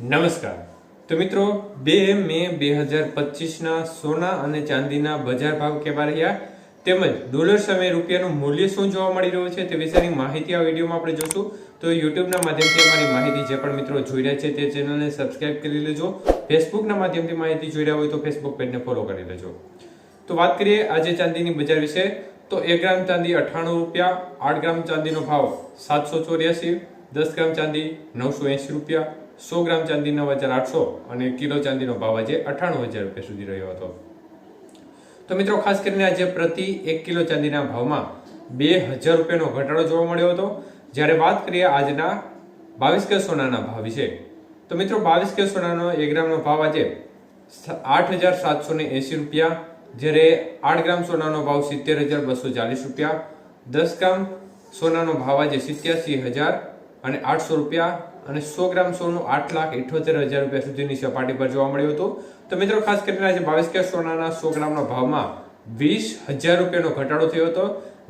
નમસ્કાર. તો મિત્રો, બે મે બે હજાર પચીસના સોના અને ચાંદીના બજાર ભાવ કેવા રહ્યા? તેમજ ડોલર સામે રૂપિયાનું મૂલ્ય શું જોવા મળી રહ્યું છે તે વિશેની માહિતી આ વિડીયોમાં આપણે જોશું. તો યુટ્યુબના માધ્યમથી અમારી માહિતી જે પણ મિત્રો જોઈ રહ્યા છે તે ચેનલને સબસ્ક્રાઇબ કરી લેજો. ફેસબુકના માધ્યમથી માહિતી જોઈ રહ્યા હોય તો ફેસબુક પેજને ફોલો કરી લેજો. તો વાત કરીએ આજે ચાંદીની બજાર વિશે. તો એક ગ્રામ ચાંદી અઠ્ઠાણું રૂપિયા, આઠ ગ્રામ ચાંદીનો ભાવ સાતસો ચોર્યાસી, દસ ગ્રામ ચાંદી નવસો એંસી રૂપિયા સો ગ્રામ ચાંદી નવ હજાર આઠસો અને કિલો ચાંદીનો ભાવ આજે અઠ્ઠાણું હજાર રૂપિયા સુધી રહ્યો હતો. તો મિત્રો, ખાસ કરીને આજે પ્રતિ એક કિલો ચાંદીના ભાવમાં બે હજાર રૂપિયાનો ઘટાડો જોવા મળ્યો હતો. જ્યારે વાત કરીએ આજના બાવીસ કે સોનાના ભાવ વિશે, તો મિત્રો, બાવીસ કે સોનાનો એક ગ્રામનો ભાવ આજે આઠ હજાર સાતસો ને એંશી રૂપિયા. જ્યારે આઠ ગ્રામ સોનાનો ભાવ સિત્તેર હજાર બસો ચાલીસ રૂપિયા. દસ ગ્રામ સોનાનો ભાવ આજે સિત્યાસી હજાર અને આઠસો રૂપિયા અને સો ગ્રામ સોનું આઠ લાખ ઇઠોતેર હજાર રૂપિયા સુધીની સપાટી પર જોવા મળ્યું હતું. તો મિત્રો, ખાસ કરીને આજે બાવીસ કે સોનાના સો ગ્રામના ભાવમાં વીસ હજાર રૂપિયાનો ઘટાડો થયો હતો.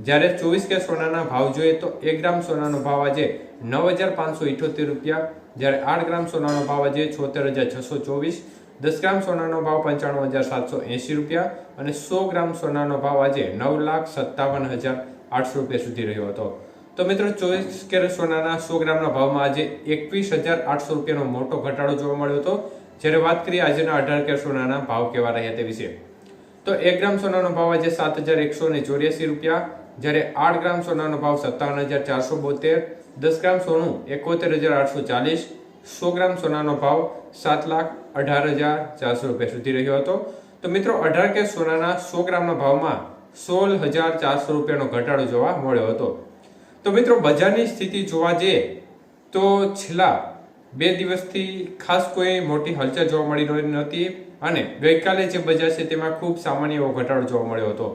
જ્યારે ચોવીસ કે સોનાના ભાવ જોઈએ તો એક ગ્રામ સોનાનો ભાવ આજે નવ હજાર પાંચસો ઇઠોતેર રૂપિયા. જ્યારે આઠ ગ્રામ સોનાનો ભાવ આજે છોતેર હજાર છસો ચોવીસ. દસ ગ્રામ સોનાનો ભાવ પંચાણું હજાર સાતસો એંશી રૂપિયા અને સો ગ્રામ સોનાનો ભાવ આજે નવ લાખ સત્તાવન હજાર આઠસો રૂપિયા સુધી રહ્યો હતો. તો મિત્રો, ચોવીસ કેરેટ સોનાના સો ગ્રામના ભાવમાં આજે એકવીસ હજાર આઠસો રૂપિયાનો મોટો ઘટાડો જોવા મળ્યો હતો. જ્યારે વાત કરીએ આજના અઢાર કેરેટ સોનાના ભાવ કેવા રહ્યા તે વિશે. તો એક ગ્રામ સોનાનો ભાવ આજે સાત હજાર એકસો ને ચોર્યાસી રૂપિયા. જ્યારે આઠ ગ્રામ સોનાનો ભાવ સત્તાવન હજાર ચારસો બોતેર. દસ ગ્રામ સોનું એકોતેર હજાર આઠસો ચાલીસ. સો ગ્રામ સોનાનો ભાવ સાત લાખ અઢાર હજાર ચારસો રૂપિયા સુધી રહ્યો હતો. તો મિત્રો, અઢાર કેરેટ સોનાના સો ગ્રામના ભાવમાં સોળ હજાર ચારસો રૂપિયાનો ઘટાડો જોવા મળ્યો હતો. તો મિત્રો, બજારની સ્થિતિ જોવા જઈએ તો છેલ્લા બે દિવસથી ખાસ કોઈ મોટી હલચલ જોવા મળી રહી નહોતી અને ગઈકાલે જે બજાર છે તેમાં ખૂબ સામાન્ય એવો ઘટાડો જોવા મળ્યો હતો.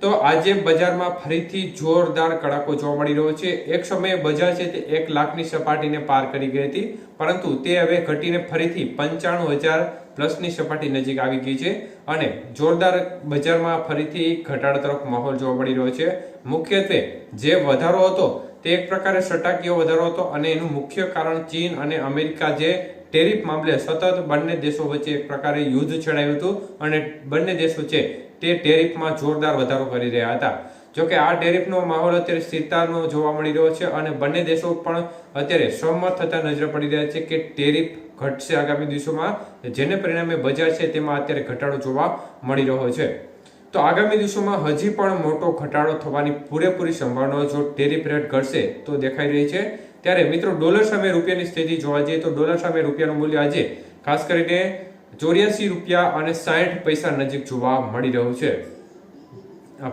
તો આજે બજારમાં ફરીથી જોરદાર કડાકો જોવા મળી રહ્યો છે. એક સમયે બજાર છે તે એક લાખની સપાટીને પાર કરી ગઈ હતી, પરંતુ તે હવે ઘટીને ફરીથી પંચાણું હજાર પ્લસની સપાટી નજીક આવી ગઈ છે અને જોરદાર બજારમાં ફરીથી ઘટાડા તરફ માહોલ જોવા મળી રહ્યો છે. મુખ્યત્વે જે વધારો હતો તે એક પ્રકારે સટાકીય વધારો હતો અને એનું મુખ્ય કારણ ચીન અને અમેરિકા જે ટેરિફ મામલે સતત બંને દેશો વચ્ચે એક પ્રકારે યુદ્ધ છેડાયું હતું અને બંને દેશો છે તે ટેરિફમાં જોરદાર વધારો કરી રહ્યા હતા. જોકે આ ટેરિફનો માહોલ અત્યારે સ્થિરતાનો જોવા મળી રહ્યો છે અને બંને દેશો પણ અત્યારે સહમત થતા નજરે પડી રહ્યા છે કે ટેરિફ ઘટશે આગામી દિવસોમાં, જેને પરિણામે બજાર છે તેમાં અત્યારે ઘટાડો જોવા મળી રહ્યો છે. તો આગામી દિવસોમાં હજી પણ મોટો ઘટાડો થવાની પૂરેપૂરી સંભાવના જો ટેરિફ રેટ ઘટશે તો દેખાઈ રહી છે. ત્યારે મિત્રો, ડોલર સામે રૂપિયાની સ્થિતિ જોવા જઈએ તો ડોલર સામે રૂપિયાનું મૂલ્ય આજે ખાસ કરીને ચોર્યાસી રૂપિયા અને સાઠ પૈસા નજીક જોવા મળી રહ્યું છે.